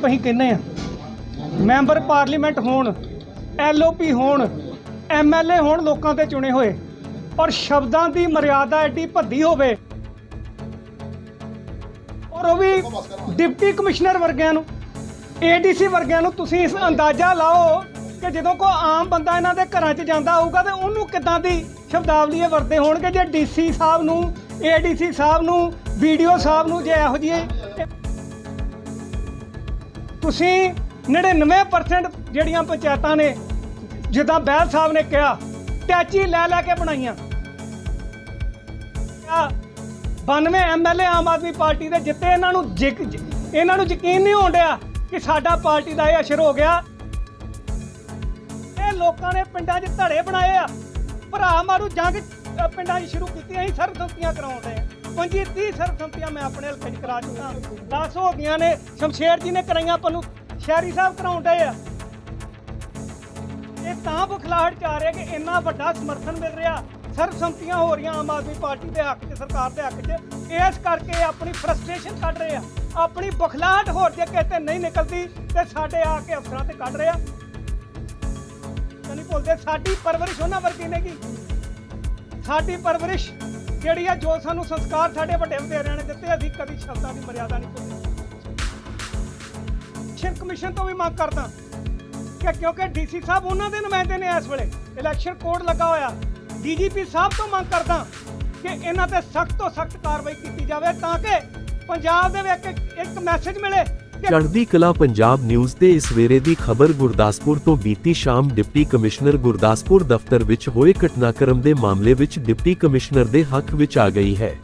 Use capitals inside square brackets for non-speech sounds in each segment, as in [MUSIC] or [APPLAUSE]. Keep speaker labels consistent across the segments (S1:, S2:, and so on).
S1: Leadership ਅਸੀਂ ਕਹਿੰਦੇ ਆ ਮੈਂਬਰ ਪਾਰਲੀਮੈਂਟ ਹੋਣ, ਐਲਓਪੀ ਹੋਣ, ਐਮਐਲਏ ਹੋਣ ਲੋਕਾਂ ਤੇ ਚੁਣੇ ਹੋਏ ਔਰ ਸ਼ਬਦਾਂ ਦੀ ਮਰਿਆਦਾ ਐਡੀ ਭੱਦੀ ਹੋਵੇ ਔਰ ਉਹ ਵੀ ਡਿਪਟੀ ਕਮਿਸ਼ਨਰ ਵਰਗਿਆਂ ਨੂੰ, ਏਡੀਸੀ ਵਰਗਿਆਂ ਨੂੰ ਤੁਸੀਂ ਇਸ ਅੰਦਾਜ਼ਾ ਲਾਓ ਕਿ ਜਦੋਂ ਕੋ ਆਮ ਬੰਦਾ ਇਹਨਾਂ ਦੇ ਘਰਾਂ 'ਚ ਜਾਂਦਾ ਹੋਊਗਾ ਤੇ ਉਹਨੂੰ ਕਿੱਦਾਂ ਦੀ ਸ਼ਬਦਾਵਲੀ ਵਰਤੇ ਹੋਣਗੇ? ਜੇ ਡੀਸੀ ਸਾਹਿਬ ਨੂੰ, ਏਡੀਸੀ ਸਾਹਿਬ ਨੂੰ, ਵੀਡੀਓ ਸਾਹਿਬ ਨੂੰ ਜੇ ਇਹੋ ਜਿਹੇ ਤੁਸੀਂ 99% ਜਿਹੜੀਆਂ ਪੰਚਾਇਤਾਂ ਨੇ, ਜਿੱਦਾਂ ਬੈਲ ਸਾਹਿਬ ਨੇ ਕਿਹਾ, ਟੈਚੀ ਲੈ ਲੈ ਕੇ ਬਣਾਈਆਂ। ਆ 92 ਐਮਐਲਏ ਆਮ ਆਦਮੀ ਪਾਰਟੀ ਦੇ ਜਿੱਤੇ ਇਹਨਾਂ ਨੂੰ ਜਿਕ- ਇਹਨਾਂ ਨੂੰ ਯਕੀਨ ਨਹੀਂ ਹੋਣ ਡਿਆ ਕਿ ਸਾਡਾ ਪਾਰਟੀ ਦਾ ਇਹ ਅਸਰ ਹੋ ਗਿਆ। ਇਹ ਲੋਕਾਂ ਨੇ ਪਿੰਡਾਂ 'ਚ ਧੜੇ ਬਣਾਏ ਆ। ਭਰਾ ਮਾਰੂ ਜੰਗ ਪਿੰਡਾਂ 'ਚ ਸ਼ੁਰੂ ਕੀਤੀ ਅਸੀਂ ਸਰਬਸੰਮਤੀਆਂ ਕਰਾਉਂਦੇ ਆ 25 30 ਸਰਬਸੰਮਤੀਆਂ ਮੈਂ ਆਪਣੇ ਹਲਕੇ 'ਚ ਕਰਾ ਚੁੱਕਾ। 10 ਹੋ ਗਈਆਂ ਨੇ। ਸ਼ਮਸ਼ੇਰ ਜੀ ਨੇ ਕਰਾਈਆਂ ਆਪਾਂ ਨੂੰ। ਸ਼ਹਿਰੀ ਸਾਹਿਬ ਕਰਾਉਂਦੇ ਆ। ਇਹ ਤਾਂ ਬੁਖਲਾਹਟ ਚ ਆ ਰਿਹਾ ਕਿ ਇੰਨਾ ਵੱਡਾ ਸਮਰਥਨ ਮਿਲ ਰਿਹਾ। ਸਰਬਸੰਮਤੀਆਂ ਹੋ ਰਹੀਆਂ ਆਮ ਆਦਮੀ ਪਾਰਟੀ ਦੇ ਹੱਕ 'ਚ, ਸਰਕਾਰ ਦੇ ਹੱਕ 'ਚ। ਇਸ ਕਰਕੇ ਆਪਣੀ ਫਰਸਟ੍ਰੇਸ਼ਨ ਕੱਢ ਰਹੇ ਆ। ਆਪਣੀ ਬੁਖਲਾਹਟ ਹੋਰ ਜੇ ਕਿਤੇ ਨਹੀਂ ਨਿਕਲਦੀ, ਤੇ ਸਾਡੇ ਆ ਕੇ ਅਫਸਰਾਂ ਤੇ ਕੱਢ ਰਿਹਾ ਤਾਂ ਨਹੀਂ ਭੁੱਲਦੇ, ਸਾਡੀ ਪਰਵਰਿਸ਼ ਉਹਨਾਂ ਵਰਗੀ ਨੇਗੀ ਸਾਡੀ ਪਰਵਰਿਸ਼ ਜਿਹੜੀ ਆ ਜੋ ਸਾਨੂੰ ਸੰਸਕਾਰ ਸਾਡੇ ਵੱਡੇ ਵਡੇਰਿਆਂ ਨੇ ਦਿੱਤੇ, ਅਸੀਂ ਕਦੀ ਸ਼ਬਦਾਂ ਦੀ ਮਰਿਆਦਾ ਨਹੀਂ ਭੁੱਲੇ ਇਲੈਕਸ਼ਨ ਕਮਿਸ਼ਨ ਤੋਂ ਵੀ ਮੰਗ ਕਰਦਾ ਕਿ ਕਿਉਂਕਿ ਡੀਸੀ ਸਾਹਿਬ ਉਹਨਾਂ ਦੇ ਨੁਮਾਇੰਦੇ ਨੇ ਇਸ ਵੇਲੇ। ਇਲੈਕਸ਼ਨ ਕੋਡ ਲੱਗਾ ਹੋਇਆ। ਡੀਜੀਪੀ ਸਾਹਿਬ ਤੋਂ ਮੰਗ ਕਰਦਾ ਕਿ ਇਹਨਾਂ ਤੇ ਸਖਤ ਤੋਂ ਸਖਤ ਕਾਰਵਾਈ ਕੀਤੀ ਜਾਵੇ ਤਾਂ ਕਿ ਪੰਜਾਬ ਦੇ ਵਿੱਚ ਇੱਕ- ਮੈਸੇਜ ਮਿਲੇ
S2: ਚੜ੍ਹਦੀ ਕਲਾ ਪੰਜਾਬ ਨਿਊਜ਼ ਤੇ ਇਸ ਵੇਰੇ ਦੀ ਖਬਰ ਗੁਰਦਾਸਪੁਰ ਤੋਂ ਬੀਤੀ ਸ਼ਾਮ ਡਿਪਟੀ ਕਮਿਸ਼ਨਰ ਗੁਰਦਾਸਪੁਰ ਦਫ਼ਤਰ ਵਿੱਚ ਹੋਏ ਘਟਨਾਕ੍ਰਮ ਦੇ ਮਾਮਲੇ ਵਿੱਚ ਡਿਪਟੀ ਕਮਿਸ਼ਨਰ ਦੇ ਹੱਕ ਵਿੱਚ ਆ ਗਈ ਹੈ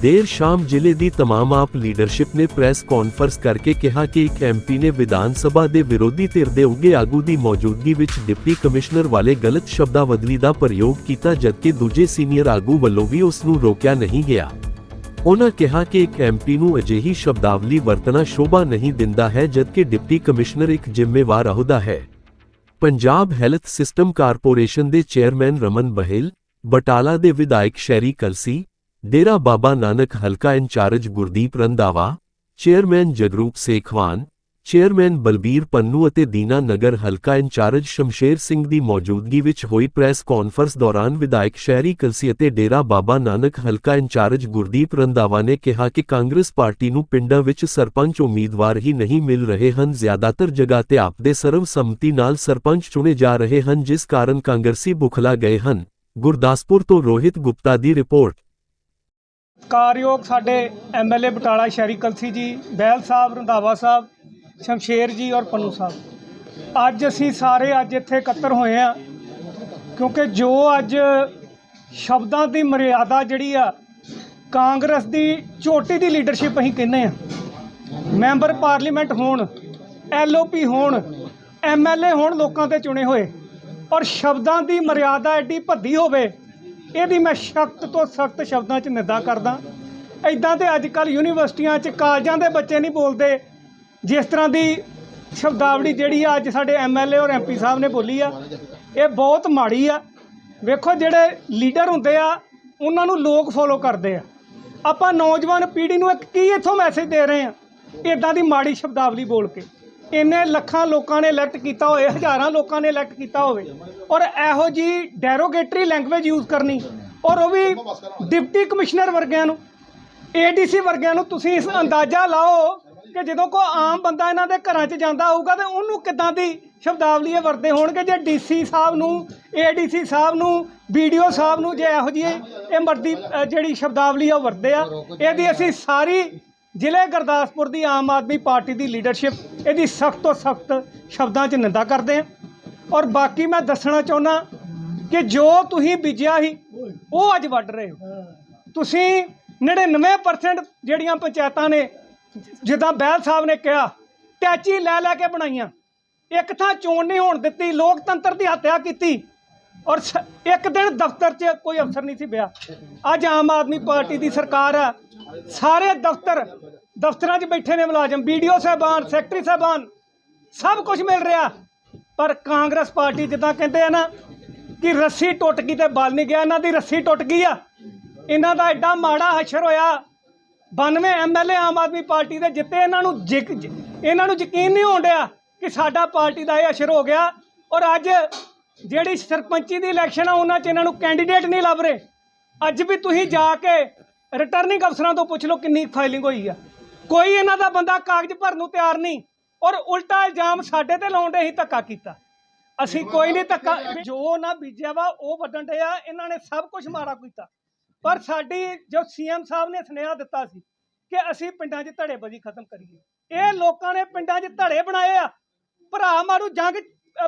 S2: ਦੇਰ ਸ਼ਾਮ ਜ਼ਿਲ੍ਹੇ ਦੀ तमाम ਆਪ ਲੀਡਰਸ਼ਿਪ ਨੇ ਪ੍ਰੈਸ ਕਾਨਫਰੰਸ ਕਰਕੇ ਕਿਹਾ ਕਿ ਇੱਕ ਐਮਪੀ ਨੇ ਵਿਧਾਨ ਸਭਾ ਦੇ ਵਿਰੋਧੀ ਧਿਰ ਦੇ ਉੱਗੇ ਆਗੂ ਦੀ ਮੌਜੂਦਗੀ ਵਿੱਚ ਡਿਪਟੀ ਕਮਿਸ਼ਨਰ ਵਾਲੇ ਗਲਤ ਸ਼ਬਦਾਵਲੀ ਦਾ ਪ੍ਰਯੋਗ ਕੀਤਾ ਜਦਕਿ ਦੂਜੇ ਸੀਨੀਅਰ ਆਗੂ ਵੱਲੋਂ ਵੀ ਉਸ ਨੂੰ ਰੋਕਿਆ ਨਹੀਂ ਗਿਆ ਉਹਨਾਂ ਕਿਹਾ ਕਿ ਇੱਕ ਐਮਪੀ ਨੂੰ ਅਜਿਹੀ ਸ਼ਬਦਾਵਲੀ ਵਰਤਣਾ ਸ਼ੋਭਾ ਨਹੀਂ ਦਿੰਦਾ ਹੈ, ਜਦਕਿ ਡਿਪਟੀ ਕਮਿਸ਼ਨਰ ਇੱਕ ਜ਼ਿੰਮੇਵਾਰ ਅਹੁਦਾ ਹੈ। ਪੰਜਾਬ ਹੈਲਥ ਸਿਸਟਮ ਕਾਰਪੋਰੇਸ਼ਨ ਦੇ ਚੇਅਰਮੈਨ ਰਮਨ ਬਹਿਲ, ਬਟਾਲਾ ਦੇ ਵਿਧਾਇਕ ਸ਼ੈਰੀ ਕਲਸੀ, ਡੇਰਾ ਬਾਬਾ ਨਾਨਕ ਹਲਕਾ incharge Gurdeep Randhawa chairman Jagroop Sekhwan chairman Balbir Pannu ਅਤੇ ਦੀਨਾ ਨਗਰ ਹਲਕਾ ਇੰਚਾਰਜ ਸ਼ਮਸ਼ੇਰ ਸਿੰਘ ਦੀ ਮੌਜੂਦਗੀ ਵਿੱਚ ਹੋਈ ਪ੍ਰੈਸ ਕਾਨਫਰੰਸ ਦੌਰਾਨ ਵਿਧਾਇਕ ਸ਼ਹਿਰੀ ਕਲਸੀ ਅਤੇ ਡੇਰਾ ਬਾਬਾ ਨਾਨਕ ਹਲਕਾ ਇੰਚਾਰਜ ਗੁਰਦੀਪ ਰੰਦਾਵਾ ਨੇ ਕਿਹਾ ਕਿ ਕਾਂਗਰਸ ਪਾਰਟੀ ਨੂੰ ਪਿੰਡਾਂ ਵਿੱਚ ਸਰਪੰਚ ਉਮੀਦਵਾਰ ਹੀ ਨਹੀਂ ਮਿਲ ਰਹੇ ਹਨ, ਜ਼ਿਆਦਾਤਰ ਜਗ੍ਹਾ ਤੇ ਆਪ ਦੇ ਸਰਵਸੰਮਤੀ ਨਾਲ ਸਰਪੰਚ ਚੁਣੇ ਜਾ ਰਹੇ ਹਨ, ਜਿਸ ਕਾਰਨ ਕਾਂਗਰਸੀ ਬੁਖਲਾ ਗਏ ਹਨ। ਗੁਰਦਾਸਪੁਰ ਤੋਂ ਰੋਹਿਤ ਗੁਪਤਾ ਦੀ ਰਿਪੋਰਟ।
S1: ਕਾਰਯੋਗ ਸਾਡੇ ਐਮਐਲਏ ਬਟਾਲਾ ਸ਼ਹਿਰੀ ਕਲਸੀ ਜੀ, ਬਹਿਲ ਸਾਹਿਬ, ਰੰਧਾਵਾ ਸਾਹਿਬ ਸ਼ਮਸ਼ੇਰ ਜੀ ਔਰ ਪੰਨੂ ਸਾਹਿਬ। ਅੱਜ ਅਸੀਂ ਸਾਰੇ ਅੱਜ ਇੱਥੇ ਇਕੱਤਰ ਹੋਏ ਆ ਕਿਉਂਕਿ ਜੋ ਅੱਜ ਸ਼ਬਦਾਂ ਦੀ ਮਰਿਆਦਾ ਜਿਹੜੀ ਆ, ਕਾਂਗਰਸ ਦੀ ਝੋਟੀ ਦੀ ਲੀਡਰਸ਼ਿਪ ਅਸੀਂ ਕਹਿੰਦੇ ਆ ਮੈਂਬਰ ਪਾਰਲੀਮੈਂਟ ਹੋਣ ਐਲਓਪੀ ਹੋਣ ਐਮਐਲਏ ਹੋਣ ਲੋਕਾਂ ਤੇ ਚੁਣੇ ਹੋਏ, ਔਰ ਸ਼ਬਦਾਂ ਦੀ ਮਰਿਆਦਾ ਐਡੀ ਭੱਦੀ ਹੋਵੇ, ਇਹਦੀ ਮੈਂ ਸਖਤ ਤੋਂ ਸਖਤ ਸ਼ਬਦਾਂ 'ਚ ਨਿੰਦਾ ਕਰਦਾ। ਐਦਾਂ ਤੇ ਅੱਜ ਕੱਲ ਯੂਨੀਵਰਸਿਟੀਆਂ 'ਚ ਕਾਲਜਾਂ ਦੇ ਬੱਚੇ ਨਹੀਂ ਬੋਲਦੇ ਜਿਸ ਤਰ੍ਹਾਂ ਦੀ ਸ਼ਬਦਾਵਲੀ ਜਿਹੜੀ ਆ ਅੱਜ ਸਾਡੇ ਐਮਐਲਏ ਔਰ ਐਮਪੀ ਸਾਹਿਬ ਨੇ ਬੋਲੀ ਆ, ਇਹ ਬਹੁਤ ਮਾੜੀ ਆ। ਵੇਖੋ ਜਿਹੜੇ ਲੀਡਰ ਹੁੰਦੇ ਆ, ਉਹਨਾਂ ਨੂੰ ਲੋਕ ਫੋਲੋ ਕਰਦੇ ਆ। ਆਪਾਂ ਨੌਜਵਾਨ ਪੀੜ੍ਹੀ ਨੂੰ ਇੱਕ ਕੀ ਇੱਥੋਂ ਮੈਸੇਜ ਦੇ ਰਹੇ ਆ? ਇਦਾਂ ਦੀ ਮਾੜੀ ਸ਼ਬਦਾਵਲੀ ਬੋਲ ਕੇ। ਇੰਨੇ ਲੱਖਾਂ ਲੋਕਾਂ ਨੇ ਇਲੈਕਟ ਕੀਤਾ ਹੋਵੇ, ਹਜ਼ਾਰਾਂ ਲੋਕਾਂ ਨੇ ਇਲੈਕਟ ਕੀਤਾ ਹੋਵੇ, ਔਰ ਇਹੋ ਜੀ ਡੈਰੋਗੇਟਰੀ ਲੈਂਗੁਏਜ ਯੂਜ਼ ਕਰਨੀ, ਔਰ ਉਹ ਵੀ ਡਿਪਟੀ ਕਮਿਸ਼ਨਰ ਵਰਗਿਆਂ ਨੂੰ ਏਡੀਸੀ ਵਰਗਿਆਂ ਨੂੰ ਤੁਸੀਂ ਇਸ ਅੰਦਾਜ਼ਾ ਲਾਓ ਕਿ ਜਦੋਂ ਕੋ ਆਮ ਬੰਦਾ ਇਹਨਾਂ ਦੇ ਘਰਾਂ 'ਚ ਜਾਂਦਾ ਹੋਊਗਾ ਤੇ ਉਹਨੂੰ ਕਿੱਦਾਂ ਦੀ ਸ਼ਬਦਾਵਲੀ ਇਹ ਵਰਤੇ ਹੋਣਗੇ? ਜੇ ਡੀਸੀ ਸਾਹਿਬ ਨੂੰ ਏਡੀਸੀ ਸਾਹਿਬ ਨੂੰ ਵੀਡੀਓ ਸਾਹਿਬ ਨੂੰ ਜੇ ਇਹੋ ਜਿਹੀ ਇਹ ਮਰਦੀ ਅ, ਜਿਹੜੀ ਸ਼ਬਦਾਵਲੀ ਆ ਉਹ ਵਰਤੇ ਆ ਇਹਦੀ ਅਸੀਂ ਸਾਰੀ ਜ਼ਿਲ੍ਹੇ ਗੁਰਦਾਸਪੁਰ ਦੀ ਆਮ ਆਦਮੀ ਪਾਰਟੀ ਦੀ ਲੀਡਰਸ਼ਿਪ ਇਹਦੀ ਸਖਤ ਤੋਂ ਸਖਤ ਸ਼ਬਦਾਂ 'ਚ ਨਿੰਦਾ ਕਰਦੇ ਆ। ਔਰ ਬਾਕੀ ਮੈਂ ਦੱਸਣਾ ਚਾਹੁੰਦਾ ਕਿ ਜੋ ਤੁਸੀਂ ਬੀਜਿਆ ਸੀ ਉਹ ਅੱਜ ਵੱਢ ਰਹੇ ਹੋ। ਤੁਸੀਂ 99% ਜਿਹੜੀਆਂ ਪੰਚਾਇਤਾਂ ਨੇ ਜਿੱਦਾਂ ਬਹਿਲ ਸਾਹਿਬ ਨੇ ਕਿਹਾ ਟੈਚੀ ਲੈ ਲੈ ਕੇ ਬਣਾਈਆਂ। ਇੱਕ ਥਾਂ ਚੋਣ ਨਹੀਂ ਹੋਣ ਦਿੱਤੀ, ਲੋਕਤੰਤਰ ਦੀ ਹੱਤਿਆ ਕੀਤੀ ਔਰ ਇੱਕ ਦਿਨ ਦਫ਼ਤਰ 'ਚ ਕੋਈ ਅਫਸਰ ਨਹੀਂ ਸੀ ਬਿਆ ਅੱਜ ਆਮ ਆਦਮੀ ਪਾਰਟੀ ਦੀ ਸਰਕਾਰ ਆ ਸਾਰੇ ਦਫ਼ਤਰ, ਦਫ਼ਤਰਾਂ 'ਚ ਬੈਠੇ ਨੇ ਮੁਲਾਜ਼ਮ ਵੀਡੀਓ ਸਾਹਿਬਾਨ, ਸੈਕਟਰੀ ਸਾਹਿਬਾਨ, ਸਭ ਕੁਝ ਮਿਲ ਰਿਹਾ। ਪਰ ਕਾਂਗਰਸ ਪਾਰਟੀ ਜਿੱਦਾਂ ਕਹਿੰਦੇ ਆ ਨਾ ਕਿ ਰੱਸੀ ਟੁੱਟ ਗਈ ਤੇ ਬਲ ਨਹੀਂ ਗਿਆ, ਇਹਨਾਂ ਦੀ ਰੱਸੀ ਟੁੱਟ ਗਈ ਆ। ਇਹਨਾਂ ਦਾ ਐਡਾ ਮਾੜਾ ਹਸ਼ਰ ਹੋਇਆ 92 ਐਮਐਲਏ ਆਮ ਆਦਮੀ ਪਾਰਟੀ ਦੇ ਜਿੱਤੇ ਇਹਨਾਂ ਨੂੰ ਜਿਕ- ਜ- ਇਹਨਾਂ ਨੂੰ ਯਕੀਨ ਨਹੀਂ ਹੋਣ ਡਿਆ ਕਿ ਸਾਡਾ ਪਾਰਟੀ ਦਾ ਇਹ ਅਸਰ ਹੋ ਗਿਆ। ਔਰ ਅੱਜ ਜਿਹੜੀ ਸਰਪੰਚੀ ਦੀ ਇਲੈਕਸ਼ਨ ਆ, ਉਹਨਾਂ 'ਚ ਇਹਨਾਂ ਨੂੰ ਕੈਂਡੀਡੇਟ ਨਹੀਂ ਲੱਭ ਰਹੇ। ਅੱਜ ਵੀ ਤੁਸੀਂ ਜਾ ਕੇ ਰਿਟਰਨਿੰਗ ਅਫਸਰਾਂ ਤੋਂ ਪੁੱਛ ਲਓ ਕਿੰਨੀ ਫਾਈਲਿੰਗ ਹੋਈ ਆ। ਕੋਈ ਇਹਨਾਂ ਦਾ ਬੰਦਾ ਕਾਗਜ਼ ਭਰਨ ਨੂੰ ਤਿਆਰ ਨਹੀਂ। ਔਰ ਉਲਟਾ ਇਲਜ਼ਾਮ ਸਾਡੇ ਤੇ ਲਾਉਣ ਲਾਉਂਦੇ ਹੀ ਧੱਕਾ ਕੀਤਾ। ਅਸੀਂ ਕੋਈ ਨਹੀਂ ਧੱਕਾ ਜੋ ਨਾ ਬੀਜਿਆ ਵਾ, ਉਹ ਵੱਢਣ ਡਿਆ ਇਹਨਾਂ ਨੇ ਸਭ ਕੁਝ ਮਾੜਾ ਕੀਤਾ। ਪਰ ਸਾਡੀ ਜੋ ਸੀਐਮ ਸਾਹਿਬ ਨੇ ਸੁਨੇਹਾ ਦਿੱਤਾ ਸੀ ਕਿ ਅਸੀਂ ਪਿੰਡਾਂ 'ਚ ਧੜੇਬਾਜ਼ੀ ਖਤਮ ਕਰੀਏ। ਇਹ ਲੋਕਾਂ ਨੇ ਪਿੰਡਾਂ 'ਚ ਧੜੇ ਬਣਾਏ ਆ। ਭਰਾ ਮਾਰੂ ਜੰਗ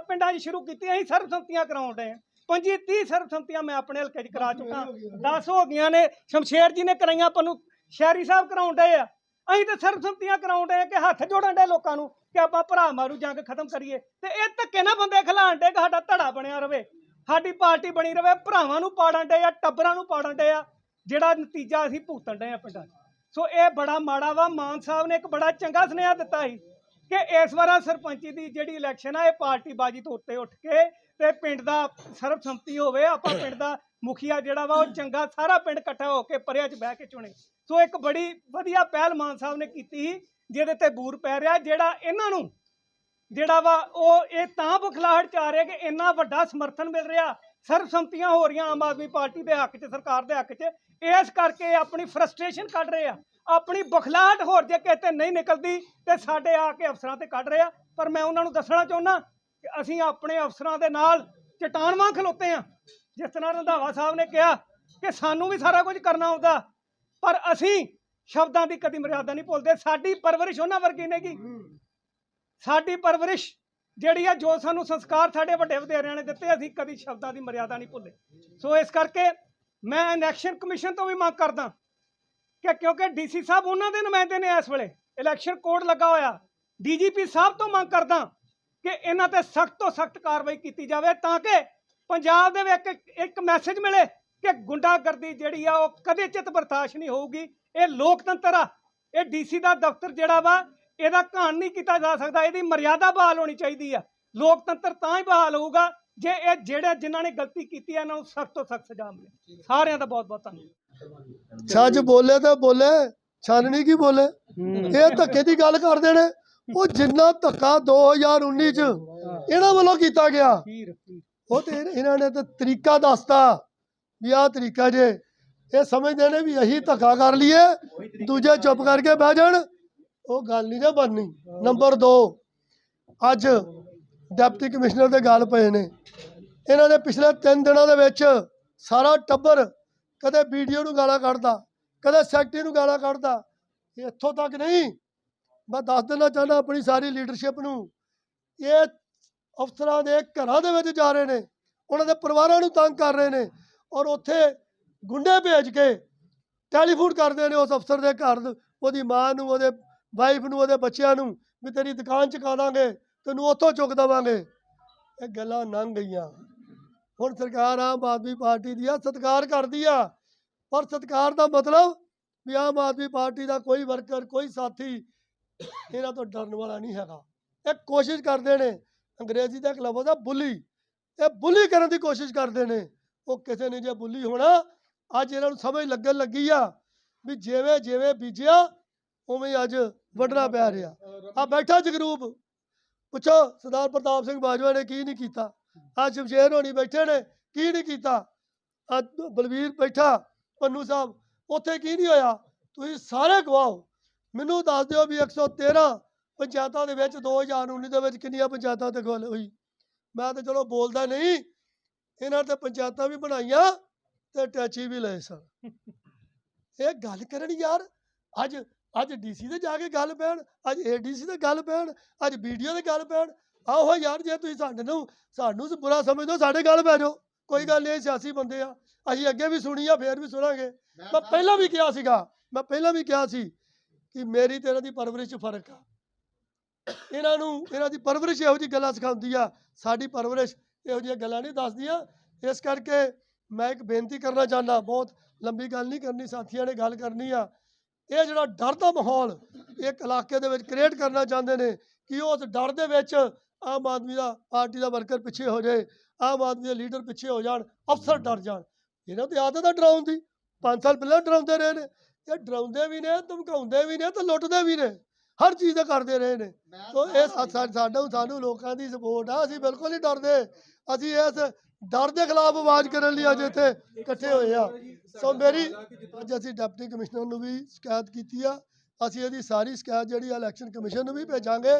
S1: ਪਿੰਡਾਂ 'ਚ ਸ਼ੁਰੂ ਕੀਤੀ ਅਸੀਂ ਸਰਬਸੰਮਤੀਆਂ ਕਰਾਉਣ ਡਏ ਆ। ਪੰਜੀ 30 ਸਰਬਸੰਮਤੀਆਂ ਮੈਂ ਆਪਣੇ ਹਲਕੇ 'ਚ ਕਰਾ ਚੁੱਕਾ। 10 ਹੋ ਗਈਆਂ ਨੇ। ਸ਼ਮਸ਼ੇਰ ਜੀ ਨੇ ਕਰਾਈਆਂ ਪਨੂੰ ਸ਼ਹਿਰੀ ਸਾਹਿਬ ਕਰਾਉਣ ਡਏ ਆ। ਅਸੀਂ ਤਾਂ ਸਰਬਸੰਮਤੀਆਂ ਕਰਾਉਣ ਡਏ ਆ ਕਿ ਹੱਥ ਜੋੜਨ ਡਏ ਲੋਕਾਂ ਨੂੰ ਕਿ ਆਪਾਂ ਭਰਾ ਮਾਰੂ ਜੰਗ ਖਤਮ ਕਰੀਏ। ਤੇ ਇਹ ਧੱਕੇ ਨਾ ਬੰਦੇ ਖਿਲਾਣ ਕਿ ਸਾਡਾ ਧੜਾ ਬਣਿਆ ਰਵੇ। ਸਾਡੀ ਪਾਰਟੀ ਬਣੀ ਰਵੇ, ਭਰਾਵਾਂ ਨੂੰ ਪਾੜਨ ਡੇ ਆ, ਟੱਬਰਾਂ ਨੂੰ ਪਾੜਨ ਡੇ ਆ, ਜਿਹੜਾ ਨਤੀਜਾ ਅਸੀਂ ਭੁਗਤਣ ਡੇ ਆ ਪਿੰਡਾਂ 'ਚ। ਸੋ ਇਹ ਬੜਾ ਮਾੜਾ ਵਾ, ਮਾਨ ਸਾਹਿਬ ਨੇ ਇੱਕ ਬੜਾ ਚੰਗਾ ਸੁਨੇਹਾ ਦਿੱਤਾ ਸੀ ਕਿ ਇਸ ਵਾਰਾ ਸਰਪੰਚੀ ਦੀ ਜਿਹੜੀ ਇਲੈਕਸ਼ਨ ਆ, ਇਹ ਪਾਰਟੀ ਬਾਜੀ ਤੋਂ ਉੱਤੇ ਉੱਠ ਕੇ ਤੇ ਪਿੰਡ ਦਾ ਸਰਬਸੰਮਤੀ ਹੋਵੇ, ਆਪਾਂ ਪਿੰਡ ਦਾ ਮੁਖੀਆ ਜਿਹੜਾ ਵਾ, ਉਹ ਚੰਗਾ ਸਾਰਾ ਪਿੰਡ ਇਕੱਠਾ ਹੋ ਕੇ ਪਰਿਆ 'ਚ ਬਹਿ ਕੇ ਚੁਣੇ। ਸੋ ਇੱਕ ਬੜੀ ਵਧੀਆ ਪਹਿਲ ਮਾਨ ਸਾਹਿਬ ਨੇ ਕੀਤੀ ਸੀ, ਜਿਹਦੇ ਤੇ ਬੂਰ ਪੈ ਰਿਹਾ, ਜਿਹੜਾ ਇਹਨਾਂ ਨੂੰ ਜਿਹੜਾ ਵਾ, ਉਹ ਇਹ ਤਾਂ ਬੁਖਲਾਹਟ ਚ ਆ ਰਿਹਾ ਕਿ ਇੰਨਾ ਵੱਡਾ ਸਮਰਥਨ ਮਿਲ ਰਿਹਾ। ਸਰਬਸੰਮਤੀਆਂ ਹੋ ਰਹੀਆਂ ਆਮ ਆਦਮੀ ਪਾਰਟੀ ਦੇ ਹੱਕ 'ਚ, ਸਰਕਾਰ ਦੇ ਹੱਕ 'ਚ। ਇਸ ਕਰਕੇ ਆਪਣੀ ਫਰਸਟ੍ਰੇਸ਼ਨ ਕੱਢ ਰਹੇ ਆ। ਆਪਣੀ ਬੁਖਲਾਹਟ ਹੋਰ ਜੇ ਕਿਤੇ ਨਹੀਂ ਨਿਕਲਦੀ, ਤੇ ਸਾਡੇ ਆ ਕੇ ਅਫਸਰਾਂ ਤੇ ਕੱਢ ਰਹੇ ਆ। ਪਰ ਮੈਂ ਉਹਨਾਂ ਨੂੰ ਦੱਸਣਾ ਚਾਹੁੰਦਾ ਕਿ ਅਸੀਂ ਆਪਣੇ ਅਫਸਰਾਂ ਦੇ ਨਾਲ ਚਟਾਨ ਵਾਂਗ ਖਲੋਤੇ ਆ। ਜਿਸ ਤਰ੍ਹਾਂ ਰੰਧਾਵਾ ਸਾਹਿਬ ਨੇ ਕਿਹਾ ਕਿ ਸਾਨੂੰ ਵੀ ਸਾਰਾ ਕੁਝ ਕਰਨਾ ਆਉਂਦਾ, ਪਰ ਅਸੀਂ ਸ਼ਬਦਾਂ ਦੀ ਕਦੀ ਮਰਿਆਦਾ ਨਹੀਂ ਭੁੱਲਦੇ। ਸਾਡੀ ਪਰਵਰਿਸ਼ ਉਹਨਾਂ ਵਰਗੀ ਨੇਗੀ ਸਾਡੀ ਪਰਵਰਿਸ਼ ਜਿਹੜੀ ਆ, ਜੋ ਸਾਨੂੰ ਸੰਸਕਾਰ ਸਾਡੇ ਵੱਡੇ ਵਡੇਰਿਆਂ ਨੇ ਦਿੱਤੇ, ਅਸੀਂ ਕਦੀ ਸ਼ਬਦਾਂ ਦੀ ਮਰਿਆਦਾ ਨਹੀਂ ਭੁੱਲੇ। ਸੋ ਇਸ ਕਰਕੇ ਮੈਂ ਇਲੈਕਸ਼ਨ ਕਮਿਸ਼ਨ ਤੋਂ ਵੀ ਮੰਗ ਕਰਦਾ ਕਿ ਕਿਉਂਕਿ ਡੀਸੀ ਸਾਹਿਬ ਉਹਨਾਂ ਦੇ ਨੁਮਾਇੰਦੇ ਨੇ ਇਸ ਵੇਲੇ ਇਲੈਕਸ਼ਨ ਕੋਡ ਲੱਗਾ ਹੋਇਆ ਡੀਜੀਪੀ ਸਾਹਿਬ ਤੋਂ ਮੰਗ ਕਰਦਾ ਕਿ ਇਹਨਾਂ ਤੇ ਸਖਤ ਤੋਂ ਸਖਤ ਕਾਰਵਾਈ ਕੀਤੀ ਜਾਵੇ ਤਾਂ ਕਿ ਪੰਜਾਬ ਦੇ ਵਿੱਚ ਇੱਕ- ਮੈਸੇਜ ਮਿਲੇ ਕਿ ਗੁੰਡਾਗਰਦੀ ਜਿਹੜੀ ਆ, ਉਹ ਕਦੇ ਚਿਤ ਬਰਦਾਸ਼ਤ ਨਹੀਂ ਹੋਊਗੀ। ਇਹ ਲੋਕਤੰਤਰ ਆ, ਇਹ ਡੀਸੀ ਦਾ ਦਫ਼ਤਰ ਜਿਹੜਾ ਵਾ ਇਹਦਾ ਘਾਣ ਨਹੀਂ ਕੀਤਾ ਜਾ ਸਕਦਾ ਇਹਦੀ ਮਰਿਆਦਾ ਬਹਾਲ ਹੋਣੀ ਚਾਹੀਦੀ ਆ। ਲੋਕਤੰਤਰ ਤਾਂ ਹੀ ਬਹਾਲ ਹੋਊਗਾ ਜੇ ਇਹ ਜਿਹੜੇ ਜਿਨ੍ਹਾਂ ਨੇ ਗਲਤੀ ਕੀਤੀ ਹੈ ਇਹਨਾਂ ਨੂੰ ਸਖਤ ਤੋਂ ਸਖਤ ਸਜ਼ਾ ਮਿਲੇ। ਸਾਰਿਆਂ ਦਾ ਬਹੁਤ ਬਹੁਤ ਧੰਨਵਾਦ।
S3: ਛੱਜ ਬੋਲੇ ਤਾਂ ਬੋਲੇ ਛਾਨਣੀ ਕੀ ਬੋਲੇ? ਇਹ ਧੱਕੇ ਦੀ ਗੱਲ ਕਰਦੇ ਨੇ। ਉਹ ਜਿੰਨਾ ਧੱਕਾ 2019 ਚ ਇਹਨਾਂ ਵੱਲੋਂ ਕੀਤਾ ਗਿਆ। ਉਹ ਤੇ ਇਹਨਾਂ- ਇਹਨਾਂ ਨੇ ਤਾਂ ਤਰੀਕਾ ਦੱਸਤਾ ਵੀ ਆਹ ਤਰੀਕਾ ਜੇ। ਇਹ ਸਮਝਦੇ ਨੇ ਵੀ ਅਸੀਂ ਧੱਕਾ ਕਰ ਲਈਏ ਦੂਜੇ ਚੁੱਪ ਕਰਕੇ ਬਹਿ ਜਾਣ। ਉਹ ਗੱਲ ਨਹੀਂ ਨਾ ਬਣਨੀ। ਨੰਬਰ 2 ਅੱਜ ਡਿਪਟੀ ਕਮਿਸ਼ਨਰ ਦੇ ਗੱਲ ਪਏ ਨੇ। ਇਹਨਾਂ ਨੇ ਪਿਛਲੇ 3 ਦਿਨਾਂ ਦੇ ਵਿੱਚ ਸਾਰਾ ਟੱਬਰ ਕਦੇ ਵੀਡੀਓ ਨੂੰ ਗਾਲਾਂ ਕੱਢਦਾ, ਕਦੇ ਸੈਕਟਰੀ ਨੂੰ ਗਾਲਾਂ ਕੱਢਦਾ। ਇੱਥੋਂ ਤੱਕ ਨਹੀਂ। ਮੈਂ ਦੱਸ ਦੇਣਾ ਚਾਹੁੰਦਾ ਆਪਣੀ ਸਾਰੀ ਲੀਡਰਸ਼ਿਪ ਨੂੰ, ਇਹ ਅਫਸਰਾਂ ਦੇ ਘਰਾਂ ਦੇ ਵਿੱਚ ਜਾ ਰਹੇ ਨੇ। ਉਹਨਾਂ ਦੇ ਪਰਿਵਾਰਾਂ ਨੂੰ ਤੰਗ ਕਰ ਰਹੇ ਨੇ ਔਰ ਉੱਥੇ ਗੁੰਡੇ ਭੇਜ ਕੇ ਟੈਲੀਫੋਨ ਕਰਦੇ ਨੇ ਉਸ ਅਫਸਰ ਦੇ ਘਰ, ਉਹਦੀ ਮਾਂ ਨੂੰ, ਉਹਦੇ ਵਾਈਫ ਨੂੰ, ਉਹਦੇ ਬੱਚਿਆਂ ਨੂੰ ਵੀ ਤੇਰੀ ਦੁਕਾਨ ਚੁਕਾ ਦਾਂਗੇ ਤੈਨੂੰ ਉੱਥੋਂ ਚੁੱਕ ਦੇਵਾਂਗੇ। ਇਹ ਗੱਲਾਂ ਲੰਘ ਗਈਆਂ। ਹੁਣ ਸਰਕਾਰ ਆਮ ਆਦਮੀ ਪਾਰਟੀ ਦੀ ਆ, ਸਤਿਕਾਰ ਕਰਦੀ ਆ। ਪਰ ਸਤਿਕਾਰ ਦਾ ਮਤਲਬ ਵੀ ਆਮ ਆਦਮੀ ਪਾਰਟੀ ਦਾ ਕੋਈ ਵਰਕਰ, ਕੋਈ ਸਾਥੀ ਇਹਨਾਂ ਤੋਂ ਡਰਨ ਵਾਲਾ ਨਹੀਂ ਹੈਗਾ। ਇਹ ਕੋਸ਼ਿਸ਼ ਕਰਦੇ ਨੇ, ਅੰਗਰੇਜ਼ੀ ਦਾ ਇੱਕ ਲਫ਼ਜ਼ ਆ, ਬੁਲੀ। ਇਹ ਬੁੱਲੀ ਕਰਨ ਦੀ ਕੋਸ਼ਿਸ਼ ਕਰਦੇ ਨੇ। ਉਹ ਕਿਸੇ ਨੇ ਜੇ ਬੁੱਲੀ ਹੋਣਾ, ਅੱਜ ਇਹਨਾਂ ਨੂੰ ਸਮਝ ਲੱਗਣ ਲੱਗੀ ਆ ਵੀ ਜਿਵੇਂ ਜਿਵੇਂ ਬੀਜਿਆ ਉਵੇਂ ਅੱਜ ਵੱਢਣਾ ਪੈ ਰਿਹਾ। ਆ ਬੈਠਾ ਜਗਰੂਪ। ਪੁੱਛੋ ਸਰਦਾਰ ਪ੍ਰਤਾਪ ਸਿੰਘ ਬਾਜਵਾ ਨੇ ਕੀ ਨਹੀਂ ਕੀਤਾ? ਆ ਸ਼ਮਸ਼ੇਰ ਹੋਣੀ ਬੈਠੇ ਨੇ ਕੀ ਨਹੀਂ ਕੀਤਾ? ਆ ਬਲਵੀਰ ਬੈਠਾ ਪੰਨੂ ਸਾਹਿਬ ਉੱਥੇ ਕੀ ਨਹੀਂ ਹੋਇਆ? ਤੁਸੀਂ ਸਾਰੇ ਗਵਾਓ। ਮੈਨੂੰ ਦੱਸ ਦਿਓ ਵੀ 113 ਪੰਚਾਇਤਾਂ ਦੇ ਵਿੱਚ 2019 ਦੇ ਵਿੱਚ ਕਿੰਨੀਆਂ ਪੰਚਾਇਤਾਂ ਤੇ ਗੱਲ ਹੋਈ? ਮੈਂ ਤਾਂ ਚਲੋ ਬੋਲਦਾ ਨਹੀਂ ਇਹਨਾਂ ਤੇ ਪੰਚਾਇਤਾਂ ਵੀ ਬਣਾਈਆਂ ਤੇ ਟੈਚੀ ਵੀ ਲਏ ਸਨ। [LAUGHS] ਇਹ ਗੱਲ ਕਰਨ ਯਾਰ ਅੱਜ ਅੱਜ ਡੀਸੀ ਤੇ ਜਾ ਕੇ ਗੱਲ ਪੈਣ ਅੱਜ ਏਡੀਸੀ ਤੇ ਗੱਲ ਪੈਣ ਅੱਜ ਵੀਡੀਓ ਤੇ ਗੱਲ ਪੈਣ। ਆਹੋ ਯਾਰ ਜੇ ਤੁਸੀਂ ਸਾਡੇ ਨੂੰ ਸਾਨੂੰ ਸ- ਬੁਰਾ ਸਮਝਦੇ ਹੋ ਸਾਡੇ ਗੱਲ ਪੈ ਜਾਓ। ਕੋਈ ਗੱਲ ਨਹੀਂ ਸਿਆਸੀ ਬੰਦੇ ਆ। ਅਸੀਂ ਅੱਗੇ ਵੀ ਸੁਣੀ ਆ ਫੇਰ ਵੀ ਸੁਣਾਂਗੇ। ਮੈਂ ਪਹਿਲਾਂ ਵੀ ਕਿਹਾ ਸੀਗਾ ਮੈਂ ਪਹਿਲਾਂ ਵੀ ਕਿਹਾ ਸੀ ਕਿ ਮੇਰੀ ਤੇ ਇਹਨਾਂ ਦੀ ਪਰਵਰਿਸ਼ ਫ਼ਰਕ ਆ। ਇਹਨਾਂ ਨੂੰ ਇਹਨਾਂ ਦੀ ਪਰਵਰਿਸ਼ ਇਹੋ ਜਿਹੀ ਗੱਲਾਂ ਸਿਖਾਉਂਦੀ ਆ। ਸਾਡੀ ਪਰਵਰਿਸ਼ ਇਹੋ ਜਿਹੀਆਂ ਗੱਲਾਂ ਨਹੀਂ ਦੱਸਦੀਆਂ। ਇਸ ਕਰਕੇ ਮੈਂ ਇੱਕ ਬੇਨਤੀ ਕਰਨਾ ਚਾਹੁੰਦਾ ਬਹੁਤ ਲੰਬੀ ਗੱਲ ਨਹੀਂ ਕਰਨੀ ਸਾਥੀਆਂ ਨੇ ਗੱਲ ਕਰਨੀ ਆ। ਇਹ ਜਿਹੜਾ ਡਰ ਦਾ ਮਾਹੌਲ ਇੱਕ ਇਲਾਕੇ ਦੇ ਵਿੱਚ ਕ੍ਰੀਏਟ ਕਰਨਾ ਚਾਹੁੰਦੇ ਨੇ ਕਿ ਉਸ ਡਰ ਦੇ ਵਿੱਚ ਆਮ ਆਦਮੀ ਦਾ ਪਾਰਟੀ ਦਾ ਵਰਕਰ ਪਿੱਛੇ ਹੋ ਜਾਏ ਆਮ ਆਦਮੀ ਦੇ ਲੀਡਰ ਪਿੱਛੇ ਹੋ ਜਾਣ ਅਫਸਰ ਡਰ ਜਾਣ। ਇਹਨਾਂ ਦੀ ਆਦਤ ਆ ਡਰਾਉਣ ਦੀ। 5 ਸਾਲ ਪਹਿਲਾਂ ਡਰਾਉਂਦੇ ਰਹੇ ਨੇ। ਇਹ ਡਰਾਉਂਦੇ ਵੀ ਨੇ ਧਮਕਾਉਂਦੇ ਵੀ ਨੇ ਤੇ ਲੁੱਟਦੇ ਵੀ ਨੇ। ਹਰ ਚੀਜ਼ ਦਾ ਕਰਦੇ ਰਹੇ ਨੇ। ਸੋ ਇਹ ਸਾਡਾ ਸਾਨੂੰ ਲੋਕਾਂ ਦੀ ਸਪੋਰਟ ਆ ਅਸੀਂ ਬਿਲਕੁਲ ਨਹੀਂ ਡਰਦੇ। ਅਸੀਂ ਇਸ ਡਰ ਦੇ ਖਿਲਾਫ ਆਵਾਜ਼ ਕਰਨ ਲਈ ਅੱਜ ਇੱਥੇ ਇਕੱਠੇ ਹੋਏ ਆ। ਸੋ ਮੇਰੀ ਅੱਜ ਅਸੀਂ ਡਿਪਟੀ ਕਮਿਸ਼ਨਰ ਨੂੰ ਵੀ ਸ਼ਿਕਾਇਤ ਕੀਤੀ ਆ। ਅਸੀਂ ਇਹਦੀ ਸਾਰੀ ਸ਼ਿਕਾਇਤ ਜਿਹੜੀ ਇਲੈਕਸ਼ਨ ਕਮਿਸ਼ਨ ਨੂੰ ਵੀ ਭੇਜਾਂਗੇ।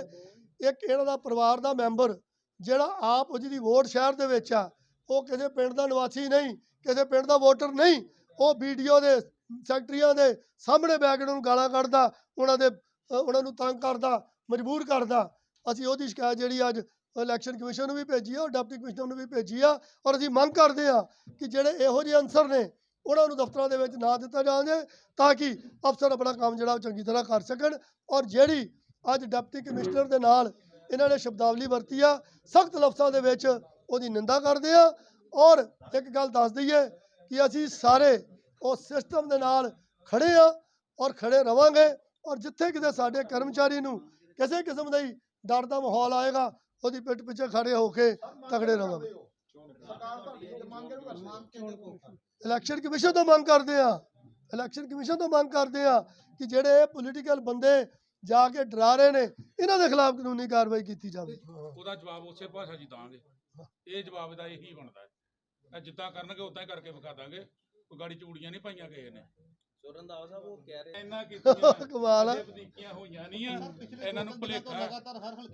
S3: ਇੱਕ ਇਹਨਾਂ ਦਾ ਪਰਿਵਾਰ ਦਾ ਮੈਂਬਰ ਜਿਹੜਾ ਆਪ ਜਿਹਦੀ ਵੋਟ ਸ਼ਹਿਰ ਦੇ ਵਿੱਚ ਆ, ਉਹ ਕਿਸੇ ਪਿੰਡ ਦਾ ਨਿਵਾਸੀ ਨਹੀਂ, ਕਿਸੇ ਪਿੰਡ ਦਾ ਵੋਟਰ ਨਹੀਂ, ਉਹ ਵੀਡੀਓ ਦੇ ਸੈਕਟਰੀਆਂ ਦੇ ਸਾਹਮਣੇ ਬੈ ਕੇ ਉਹਨਾਂ ਨੂੰ ਗਾਲਾਂ ਕੱਢਦਾ, ਉਹਨਾਂ ਦੇ, ਉਹਨਾਂ ਨੂੰ ਤੰਗ ਕਰਦਾ, ਮਜਬੂਰ ਕਰਦਾ। ਅਸੀਂ ਉਹਦੀ ਸ਼ਿਕਾਇਤ ਜਿਹੜੀ ਅੱਜ ਇਲੈਕਸ਼ਨ ਕਮਿਸ਼ਨ ਨੂੰ ਵੀ ਭੇਜੀ ਆ ਔਰ ਡਿਪਟੀ ਕਮਿਸ਼ਨਰ ਨੂੰ ਵੀ ਭੇਜੀ ਆ, ਔਰ ਅਸੀਂ ਮੰਗ ਕਰਦੇ ਆ ਕਿ ਜਿਹੜੇ ਇਹੋ ਜਿਹੇ ਅਨਸਰ ਨੇ, ਉਹਨਾਂ ਨੂੰ ਦਫ਼ਤਰਾਂ ਦੇ ਵਿੱਚ ਨਾ ਦਿੱਤਾ ਜਾਵੇ ਤਾਂ ਕਿ ਅਫਸਰ ਆਪਣਾ ਕੰਮ ਜਿਹੜਾ ਉਹ ਚੰਗੀ ਤਰ੍ਹਾਂ ਕਰ ਸਕਣ, ਔਰ ਜਿਹੜੀ ਅੱਜ ਡਿਪਟੀ ਕਮਿਸ਼ਨਰ ਦੇ ਨਾਲ ਇਹਨਾਂ ਨੇ ਸ਼ਬਦਾਵਲੀ ਵਰਤੀ ਆ, ਸਖਤ ਲਫ਼ਜ਼ਾਂ ਦੇ ਵਿੱਚ ਉਹਦੀ ਨਿੰਦਾ ਕਰਦੇ ਆ, ਔਰ ਇੱਕ ਗੱਲ ਦੱਸ ਦਈਏ ਕਿ ਅਸੀਂ ਸਾਰੇ ਉਹ ਸਿਸਟਮ ਦੇ ਨਾਲ ਖੜੇ ਆ, ਔਰ ਖੜੇ ਰਵਾਂਗੇ, ਔਰ ਜਿੱਥੇ ਕਿਤੇ ਸਾਡੇ ਕਰਮਚਾਰੀ ਨੂੰ ਕਿਸੇ ਕਿਸਮ ਦਾ ਹੀ ਡਰ ਦਾ ਮਾਹੌਲ ਆਏਗਾ ਉਹਦੀ ਪਿੱਠ ਪਿੱਛੇ ਖੜੇ ਹੋ ਕੇ ਤਗੜੇ ਰਵਾਂਗੇ ਇਲੈਕਸ਼ਨ ਕਮਿਸ਼ਨ ਤੋਂ ਮੰਗ ਕਰਦੇ ਆ। ਇਲੈਕਸ਼ਨ ਕਮਿਸ਼ਨ ਤੋਂ ਮੰਗ ਕਰਦੇ ਆ ਕਿ ਜਿਹੜੇ ਪੋਲੀਟੀਕਲ ਬੰਦੇ ਜਾ ਕੇ ਡਰਾ ਰਹੇ ਨੇ ਇਹਨਾਂ ਦੇ ਖਿਲਾਫ ਕਾਨੂੰਨੀ ਕਾਰਵਾਈ ਕੀਤੀ ਜਾਵੇ।
S4: ਉਹਦਾ ਜਵਾਬ ਉਸੇ ਭਾਸ਼ਾ 'ਚ ਦਾਂਗੇ। ਇਹ ਜਵਾਬ ਦਾ ਇਹੀ ਬਣਦਾ ਹੈ। ਇਹ ਜਿੱਦਾਂ ਕਰਨਗੇ ਉਦਾਂ ਹੀ ਕਰਕੇ ਵਿਖਾ ਦਾਂਗੇ। ਕੋਈ ਗਾੜੀ ਚੂੜੀਆਂ ਨਹੀਂ ਪਾਈਆਂ ਕਿਸੇ ਨੇ।
S5: ਰੰਧਾਵਾ ਸਾਹਿਬ ਉਹ ਕਹਿ ਰਹੇ
S4: ਇੰਨਾ ਕੀਤੀਆਂ
S3: ਕਮਾਲ
S4: ਹੋਈਆਂ ਨਹੀਂ ਆ। ਇਹਨਾਂ ਨੂੰ ਭੁਲੇਖਾ